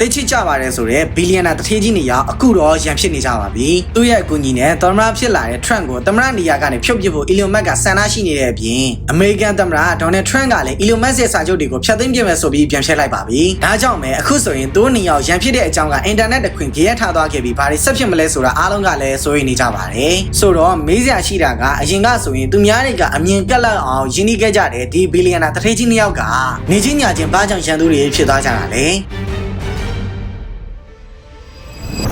တိတ်ချစ်ကြပါတယ်ဆိုတော့ဘီလီယံနာတထေးကြီးနေရအခုတော့ရန်ဖြစ်နေကြပါပြီသူ့ရဲ့အကူအညီနဲ့သမ္မတဖြစ်လာတဲ့ Trump ကိုသမ္မတနေရာကနေဖြုတ်ပစ်ဖို့ Elon Musk ကဆန္ဒရှိနေတဲ့အပြင်အမေရိကန်သမ္မတ Donald Trump ကလည်း Elon Musk ရဲ့စာချုပ်တွေကိုဖျက်သိမ်းပြမယ်ဆိုပြီးပြန်ဖျက်လိုက်ပါပြီဒါကြောင့်ပဲအခုဆိုရင်သူ့နေရာရန်ဖြစ်တဲ့အကြောင်းကအင်တာနက်တခွင်ကြရထားသွားခဲ့ပြီးဘာတွေဆက်ဖြစ်မလဲဆိုတာအားလုံးကလည်းစိုးရိမ်နေကြပါတယ်ဆိုတော့မေးစရာရှိတာကအရင်ကဆိုရင်သူများတွေကအမြင်ကက်လက်အောင်ယဉ်နီးခဲ့ကြတဲ့ဒီဘီလီယံနာတထေးကြီးနှစ်ယောက်ကနေချင်းညာချင်းဘာကြောင့်ရန်သူတွေဖြစ်သွားကြတာလဲ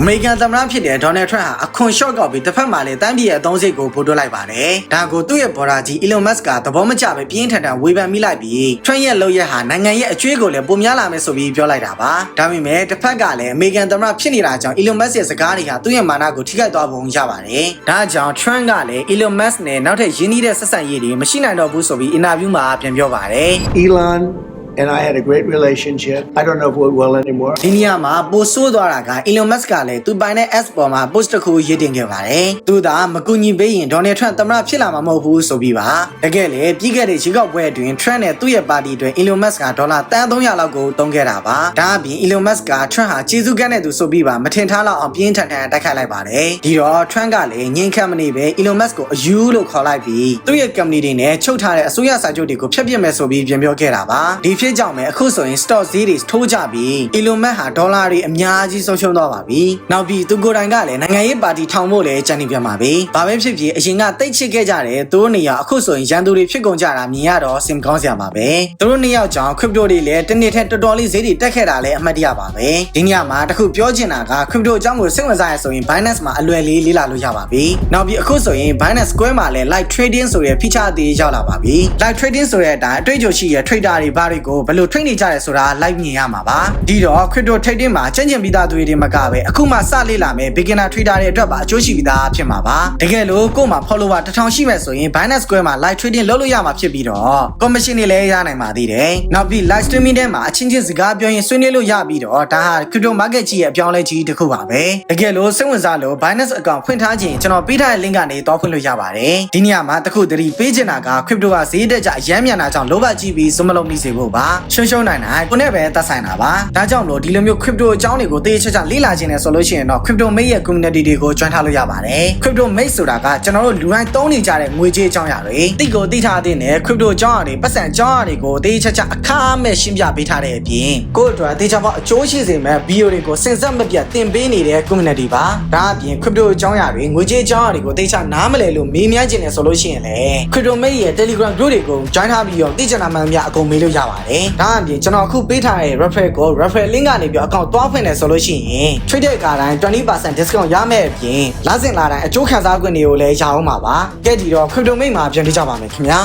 အမေရိကန်သမ္မတဖြစ်တဲ့ဒေါ်နယ်ထရန့်ဟာအခွန်ရှော့ကောက်ပြီးတစ်ဖက်မှာလည်းတန်းပြည်ရဲ့အသုံးစိတ်ကိုပို့ထုတ်လိုက်ပါတယ်။ဒါကိုသူ့ရဲ့ဘော်ဒါကြီး Elon Musk ကသဘောမကျပဲပြင်းထန်ထန်ဝေဖန်မိလိုက်ပြီးထရန့်ရဲ့လုပ်ရက်ဟာနိုင်ငံရဲ့အကျွေးကိုလည်းပုံများလာမယ်ဆိုပြီးပြောလိုက်တာပါ။ဒါပေမဲ့တစ်ဖက်ကလည်းအမေရိကန်သမ္မတဖြစ်နေတာကြောင့် Elon Musk ရဲ့စကားတွေဟာသူ့ရဲ့မာနကိုထိခိုက်သွားပုံရပါတယ်။ဒါကြောင့် Trump ကလည်း Elon Musk နဲ့နောက်ထပ်ရင်းနှီးတဲ့ဆက်ဆံရေးတွေမရှိနိုင်တော့ဘူးဆိုပြီးအင်တာဗျူးမှာပြန်ပြောပါတယ်။ Elon and I had a great relationship. I don't know if we will anymore. ဒီနေရာမှာပိုဆိုးသွားတာက Elon Musk ကလည်းသူပိုင်တဲ့ S ပေါ်မှာ post တစ်ခုရေးတင်ခဲ့ပါတယ်။သူသာမကူညီပေးရင် Donald Trump သမ္မတဖြစ်လာမှာမဟုတ်ဘူးဆိုပြီးပါ။တကယ်လေပြီးခဲ့တဲ့ရွေးကောက်ပွဲအတွင်း Trump နဲ့သူ့ရဲ့ပါတီအတွက် Elon Musk ကဒေါ်လာတန်300လောက်ကိုသုံးခဲ့တာပါ။ဒါအပြင် Elon Musk က Trump ဟာကျေးဇူးကမ်းတဲ့သူဆိုပြီးပါမထင်ထားလောက်အောင်ပြင်းထန်ထန်တိုက်ခိုက်လိုက်ပါတယ်။ဒီတော့ Trump ကလည်းငြင်းခတ်မနေပဲ Elon Musk ကိုအယူလို့ခေါ်လိုက်ပြီးသူ့ရဲ့ company တွေနဲ့ချုပ်ထားတဲ့အစိုးရစာချုပ်တွေကိုဖျက်ပစ်မယ်ဆိုပြီးပြန်ပြောခဲ့တာပါ။ဒီဖြစ်ကြောင့်ပဲအခုဆိုရင် stock ဈေးတွေထိုးကြပြီး Elon Musk ဟာဒေါ်လာတွေအများကြီးဆုံးရှုံးသွားပါပြီ။နောက်ပြီးသူကိုယ်တိုင်ကလည်းနိုင်ငံရေးပါတီထောင်ဖို့လည်းကြံနေပြန်ပါပြီ။ဘာပဲဖြစ်ဖြစ်အရင်ကတိတ်ချစ်ခဲ့ကြတယ်သူတို့နေရာအခုဆိုရင်ရန်သူတွေဖြစ်ကုန်ကြတာမြင်ရတော့စင်ကောင်းစရာပါပဲ။သူတို့နှစ်ယောက်ကြောင့် crypto တွေလည်းတစ်နေ့ထက်တော်တော်လေးဈေးတွေတက်ခဲ့တာလည်းအမှတ်တရပါပဲ။ဒီညမှာတခုပြောချင်တာက crypto အကြောင်းကိုစိတ်ဝင်စားရဆိုရင် Binance မှာအလွယ်လေးလေ့လာလို့ရပါပြီ။နောက်ပြီးအခုဆိုရင် Binance Square မှာလည်း live trading ဆိုတဲ့ feature အသေးရောက်လာပါပြီ။ live trading ဆိုတဲ့အတိုင်းအတွေ့အကြုံရှိတဲ့ trader တွေဘာတွေကိုဘယ်လို trade နေကြရဲဆိုတာ live မြင်ရမှာပါဒီတော့ crypto trading မှာကျင့်ကြံပြီးသားသူတွေမကပဲအခုမှစလေ့လာမယ် beginner trader တွေအတွက်ပါအကျိုးရှိပြီးသားဖြစ်မှာပါတကယ်လို့ကို့မှာ follower 1000ရှိမယ်ဆိုရင် Binance Square မှာ live trading လုပ်လို့ရမှာဖြစ်ပြီးတော့ commission တွေလည်းရနိုင်ပါသေးတယ်နောက်ပြီး live streaming ထဲမှာအချင်းချင်းစကားပြောရင်ဆွေးနွေးလို့ရပြီးတော့ဒါဟာ crypto market ကြီးရဲ့အပြောင်းအလဲကြီးတစ်ခုပါပဲတကယ်လို့စိတ်ဝင်စားလို့ Binance account ဖွင့်ထားခြင်းကျွန်တော်ပေးထားတဲ့ link ကနေတော့ဖွင့်လို့ရပါတယ်ဒီနေရာမှာတခုတတိပေးချင်တာက crypto ကဈေးတက်ကြအရမ်းမြန်တာကြောင့်လောဘကြီးပြီးစွမလုံးမိစေဖို့ပါရှုံရှုံနိုင်နိုင်ကိုနဲ့ပဲသက်ဆိုင်တာပါဒါကြောင့်မလို့ဒီလိုမျိုး crypto အကြောင်းတွေကိုသေချာချာလေ့လာခြင်းနဲ့ဆိုလို့ရှိရင်တော့ crypto mate ရဲ့ community တွေကို join ထားလို့ရပါတယ် crypto mate ဆိုတာကကျွန်တော်တို့လူတိုင်းသုံးနေကြတဲ့ငွေကြေးအကြောင်းအရာတွေတိတ်ကိုသိထားတဲ့နဲ့ crypto အကြောင်းအရာတွေပတ်စံအကြောင်းအရာတွေကိုသေချာချာအခါမဲ့ရှင်းပြပေးထားတဲ့အပြင်ကိုယ့်အတွက်သေချာပေါက်အကျိုးရှိစေမဲ့ video တွေကိုစင်စက်မပြတ်သင်ပေးနေတဲ့ community ပါဒါအပြင် crypto အကြောင်းအရာတွေငွေကြေးအကြောင်းအရာတွေကိုသေချာနားမလည်လို့မေးမြန်းခြင်းနဲ့ဆိုလို့ရှိရင်လည်း crypto mate ရဲ့ telegram group တွေကို join ထားပြီးတော့သိချင်တာမှန်များအကုန်မေးလို့ရပါတယ်ဒါအပြင်ကျွန်တော်အခုပေးထားတဲ့ referral ကို referral link ကနေပြီး account သွားဖွင့်တယ်ဆိုလို့ရှိရင် trade တဲ့အခါတိုင်း20% discount ရမယ့်အပြင်လစဉ်လာတိုင်းအကျိုးခံစား권တွေကိုလည်းရအောင်ပါပါကဲဒီတော့ crypto mate မှာပြန်ပြကြပါမယ်ခင်ဗျာ